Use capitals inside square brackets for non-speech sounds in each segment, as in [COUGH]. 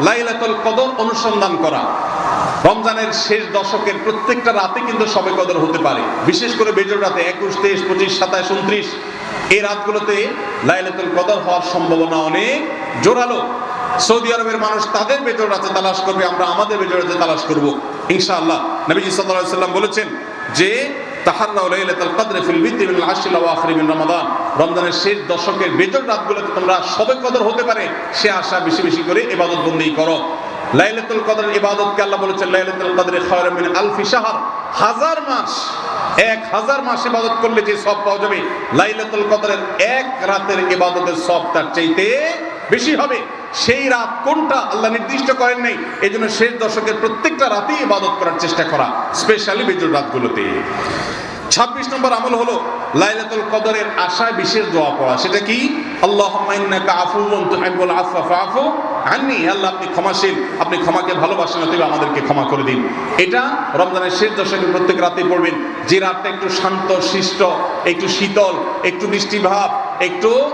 লাইলাতুল কদর অনুসন্ধান করা। রমজানের শেষ দশকের প্রত্যেকটা রাতে কিন্তু সবে কদর হতে পারে। বিশেষ করে বেজর রাতে একুশ, তেইশ, পঁচিশ সাতাশ উনত্রিশ। এই রাতগুলোতে লাইলাতুল কদর হওয়ার সম্ভাবনা অনেক জোরালো। সৌদি আরবের মানুষ তাদের বেজর রাতে তালাশ করবে, আমরা আমাদের বেজর রাতে তালাশ করব। ইনশাআল্লাহ, নবীজি আলাইহি সাল্লাম বলেছেন যে তাহাররাও লাইলাতুল কদর ফিল বিতি মিন আশরিল আওয়াখির মিন রমাদান। রমজানের শেষ দশকের বেজর রাতগুলোতে তোমরা সবে কদর হতে পারে, সে আশা বেশি বেশি করে ইবাদত বন্দেই করো। লাইলাতুল কদর ইবাদতকে আল্লাহ বলেছেন, লাইলাতুল কদরে খায়রুম মিন আলফি শাহর। হাজার মাস, এক হাজার মাস ইবাদত করলে যে সব পাওয়া যাবে। লাইলাতুল কদরের এক রাতের ইবাদতের সব তার চাইতে বেশি হবে। সেই রাত কোনটা আল্লাহ নির্দিষ্ট করেন নাই? এই জন্য শেষ দশকের প্রত্যেকটা রাতেই ইবাদত করার চেষ্টা করা স্পেশালি বেজর রাতগুলোতে। ছাব্বিশ নম্বর আমল হলো লাইলাতুল কদরের আশায় বিশেষ দোয়া পড়া। সেটা কি? আফওয়া ফাআফু আন্নি। আল্লাহ, আপনি ক্ষমাশীল, আপনি ক্ষমাকে ভালোবাসেন, অতএব আমাদেরকে ক্ষমা করে দিন। এটা রমজানের শেষ দশকে প্রত্যেক রাতে পড়বেন। যে রাতটা একটু শান্ত, শিষ্ট, একটু শীতল, একটু বৃষ্টিভাব একটু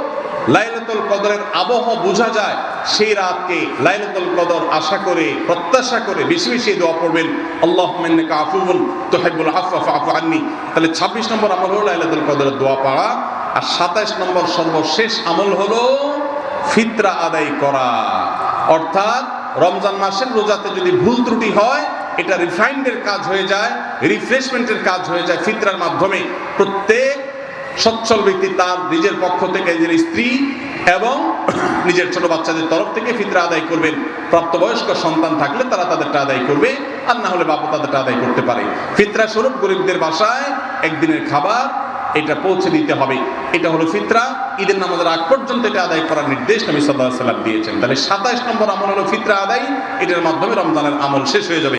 লাইলাতুল কদরের আবহ বোঝা যায়। সেই রাতকে লাইলাতুল কদর আশা করে, প্রত্যাশা করে বেশি বেশি দোয়া পড়বেন। আল্লাহ ইন্নাকা আফুউন তুহিব্বুল আফওয়া ফাআফু আন্নি। তাহলে 26 নম্বর আমল হলো লাইলাতুল কদরের দোয়া পড়া। আর 27 নম্বর সর্বশেষ আমল হলো ফিতরা আদায় করা। অর্থাৎ রমজান মাসের রোজাতে যদি ভুল ত্রুটি হয়, এটা রিফাইন্ডের কাজ হয়ে যায় রিফ্রেশমেন্টের কাজ হয়ে যায় ফিতরার মাধ্যমে। প্রত্যেক সচ্ছল ব্যক্তি তার নিজের পক্ষ থেকে নিজের স্ত্রী এবং [COUGHS] নিজের ছোট বাচ্চাদের তরফ থেকে ফিতরা আদায় করবেন। প্রাপ্তবয়স্ক সন্তান থাকলে তারা তাদেরটা আদায় করবে, আর না হলে বাবা তাদেরটা আদায় করতে পারে। ফিতরা স্বরূপ গরিবদের বাসায় একদিনের খাবার, এটা পৌঁছে দিতে হবে। এটা হলো ফিতরা। ঈদের নামাজের আগ পর্যন্ত এটা আদায় করার নির্দেশ নবী সাল্লাহ সাল্লাম দিয়েছেন। তাহলে সাতাইশ নম্বর আমল হলো ফিতরা আদায়। এটার মাধ্যমে রমজানের আমল শেষ হয়ে যাবে।